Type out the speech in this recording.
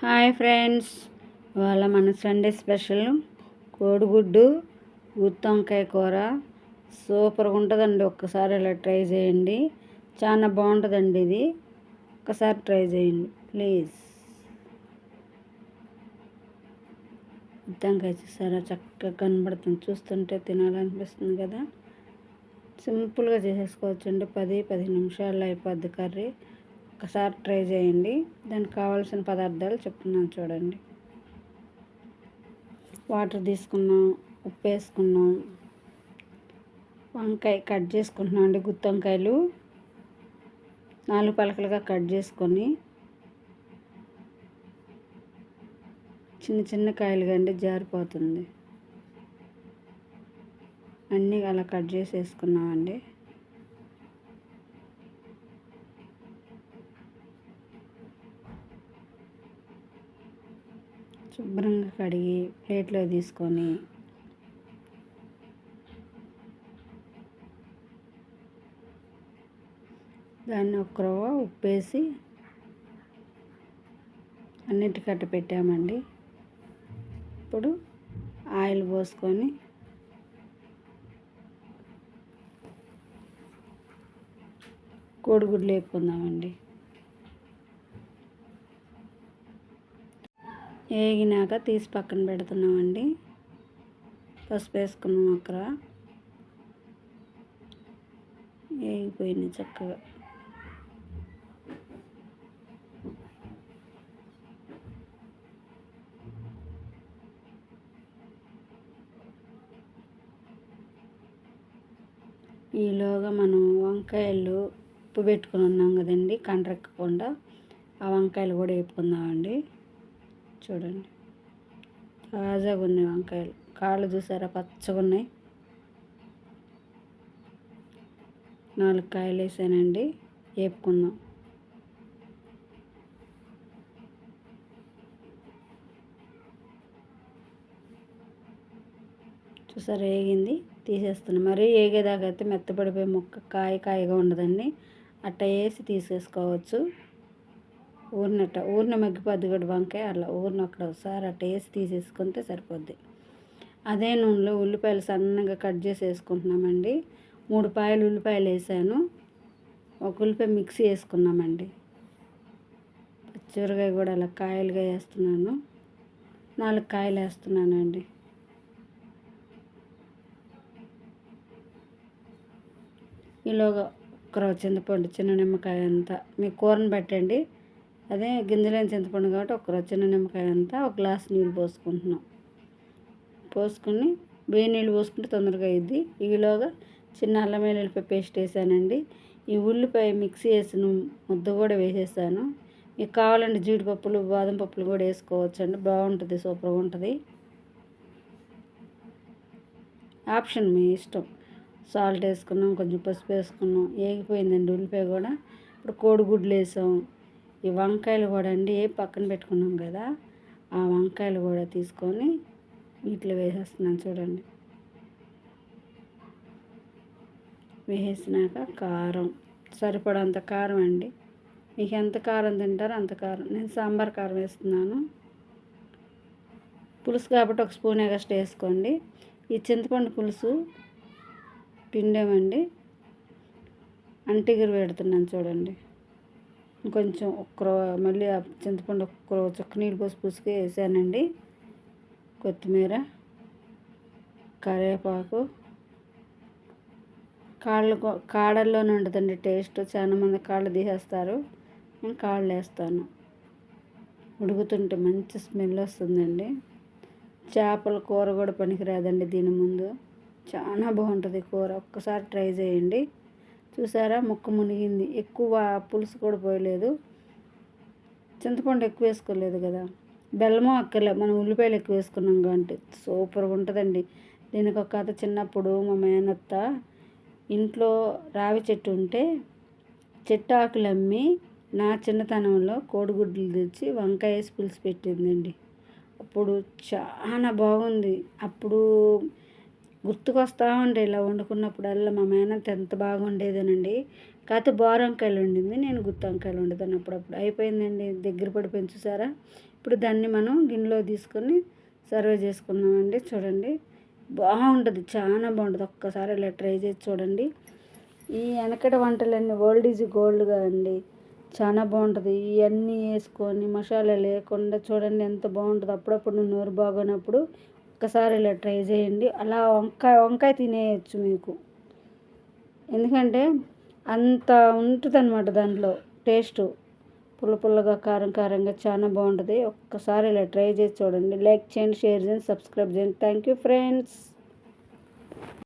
Hi friends ఇవాళ మన Sunday special కోడిగుడ్డు గుత్తొంకాయ కూర. సూపర్గా ఉంటుందండి ఒక్కసారి ఇలా ట్రై చేయండి. చాలా బాగుంటుందండి ఇది. ఒక్కసారి ట్రై చేయండి ప్లీజ్. గుత్తొంకాయ చూసారా చక్కగా కనబడుతుంది. చూస్తుంటే తినాలనిపిస్తుంది కదా. సింపుల్గా చేసేసుకోవచ్చండి పది పది నిమిషాల్లో అయిపోద్ది కర్రీ. ఒకసారి ట్రై చేయండి. దానికి కావాల్సిన పదార్థాలు చెప్తున్నాను చూడండి. వాటర్ తీసుకున్నాం ఉప్పు వేసుకున్నాం వంకాయ కట్ చేసుకుంటున్నాం అండి గుత్తి వంకాయలు. నాలుగు పలకలుగా కట్ చేసుకొని చిన్న చిన్న కాయలుగా అండి జారిపోతుంది. అన్నీ అలా కట్ చేసి వేసుకున్నామండి శుభ్రంగా కడిగి ప్లేట్లో తీసుకొని దాన్ని ఒక రవ్వ ఉప్పేసి అన్నిటి కట్ట పెట్టామండి. ఇప్పుడు ఆయిల్ పోసుకొని కోడిగుడ్లు వేపుకుందామండి. వేగినాక తీసి పక్కన పెడుతున్నామండి. పసుపు వేసుకున్నాం అక్కడ. వేగిపోయింది చక్కగా. ఈలోగా మనం వంకాయలు ఉప్పు పెట్టుకుని ఉన్నాం కదండి కండ్రెక్కకుండా ఆ వంకాయలు కూడా వేపుకుందామండి. చూడండి. తాజాగా ఉన్నాయి వంకాయలు. కాళ్ళు చూసారా? పచ్చగా ఉన్నాయి. నాలుగు కాయలు వేసానండి. వేపుకుందాం చూసారా? వేగింది తీసేస్తున్నాం. మరీ వేగేదాకా అయితే మెత్తపడిపోయి ముక్క కాయ కాయగా ఉండదండి. అట్ట వేసి తీసేసుకోవచ్చు. ఊరినట్ట ఊరిన మగ్గిపోద్ది కూడా వంకాయ అలా ఊరిన అక్కడ ఒకసారి అట్ట వేసి తీసేసుకుంటే సరిపోద్ది. అదే నూనెలో ఉల్లిపాయలు సన్నగా కట్ చేసి వేసుకుంటున్నామండి మూడు పాయలు ఉల్లిపాయలు వేసాను. ఒక ఉల్లిపాయ మిక్సీ వేసుకున్నామండి. పచ్చిమిరకాయ కూడా అలా కాయలుగా వేస్తున్నాను. నాలుగు కాయలు వేస్తున్నానండి. ఈలోగా ఒక చింతపండు చిన్న నిమ్మకాయ అంతా మీ కూరని పెట్టండి అదే గింజలేని చింతపండు కాబట్టి ఒక చిన్న నిమ్మకాయ అంతా ఒక గ్లాస్ నీళ్ళు పోసుకుంటున్నాం. పోసుకుని వేడి నీళ్ళు పోసుకుంటే తొందరగా అయింది ఈలోగా చిన్న అల్లం వెల్లుల్లిపాయ పేస్ట్ వేసానండి. ఈ ఉల్లిపాయ మిక్సీ వేసిన ముద్ద కూడా వేసేసాను. మీకు కావాలంటే జీడిపప్పులు బాదం పప్పులు కూడా వేసుకోవచ్చు అండి బాగుంటుంది సూపర్గా ఉంటుంది. ఆప్షన్ మీ ఇష్టం. సాల్ట్ వేసుకున్నాం కొంచెం పసుపు వేసుకున్నాం. ఏగిపోయిందండి ఉల్లిపాయ కూడా. ఇప్పుడు కోడిగుడ్లు వేసాం. ఈ వంకాయలు కూడా అండి పక్కన పెట్టుకున్నాం కదా ఆ వంకాయలు కూడా తీసుకొని వీటిలో వేసేస్తున్నాను చూడండి. వేసినాక కారం సరిపడంత కారం అండి. మీకు ఎంత కారం తింటారో అంత కారం. నేను సాంబార్ కారం వేస్తున్నాను. పులుసు కాబట్టి ఒక స్పూన్ ఎగస్ట్ వేసుకోండి. ఈ చింతపండు పులుసు పిండేమండి. అంటిగురు పెడుతున్నాను చూడండి. కొంచెం ఒక్కరో మళ్ళీ చింతపండు ఒక్కరో చుక్క నీళ్ళు పోసి పుసుకు వేసానండి. కొత్తిమీర కరివేపాకు. కాళ్ళు కాడల్లోనే ఉంటుందండి టేస్ట్. చాలామంది కాళ్ళు తీసేస్తారు. నేను కాళ్ళు వేస్తాను. ఉడుకుతుంటే మంచి స్మెల్ వస్తుందండి. చేపల కూర కూడా పనికిరాదండి దీని ముందు. చాలా బాగుంటుంది కూర. ఒక్కసారి ట్రై చేయండి. చూసారా? ముక్క మునిగింది. ఎక్కువ పులుసు కూడా పోయలేదు. చింతపండు ఎక్కువ వేసుకోలేదు కదా. బెల్లము అక్కర్లే. మనం ఉల్లిపాయలు ఎక్కువ వేసుకున్నాం కాబట్టి. సూపర్గా ఉంటుందండి. దీనికి ఒక కథ చిన్నప్పుడు మా మేనత్త ఇంట్లో రావి చెట్టు ఉంటే చెట్టు ఆకులు అమ్మి నా చిన్నతనంలో కోడిగుడ్లు తెచ్చి వంకాయ వేసి పులుసు పెట్టిందండి. అప్పుడు చాలా బాగుంది. అప్పుడు గుర్తుకొస్తూ ఉండే ఇలా వండుకున్నప్పుడల్లా మా మేనంత ఎంత బాగుండేదేనండి. కాకపోతే బోరంకాయలు వండింది నేను గుత్తి వంకాయలు వండుతాను అప్పుడప్పుడు. అయిపోయిందండి దగ్గర పడి పెంచుసారా ఇప్పుడు దాన్ని మనం గిన్నెలో తీసుకొని సర్వ్ చేసుకున్నామండి చూడండి. బాగుంటుంది చాలా బాగుంటుంది. ఒక్కసారి ఇలా ట్రై చేసి చూడండి. ఈ వెనకటి వంటలన్నీ ఓల్డ్ ఈజ్ గోల్డ్గా అండి చాలా బాగుంటుంది. ఇవన్నీ వేసుకొని మసాలా లేకుండా చూడండి ఎంత బాగుంటుంది. అప్పుడప్పుడు నోరు బాగోనప్పుడు ఒక్కసారి ఇలా ట్రై చేయండి. అలా వంకాయ వంకాయ తినేయచ్చు మీకు. ఎందుకంటే అంత ఉంటుంది అనమాట దాంట్లో టేస్ట్. పుల్ల పుల్లగా కారం కారంగా చాలా బాగుంటుంది. ఒక్కసారి ఇలా ట్రై చేసి చూడండి. లైక్ చేయండి షేర్ చేయండి సబ్స్క్రైబ్ చేయండి. Thank you friends.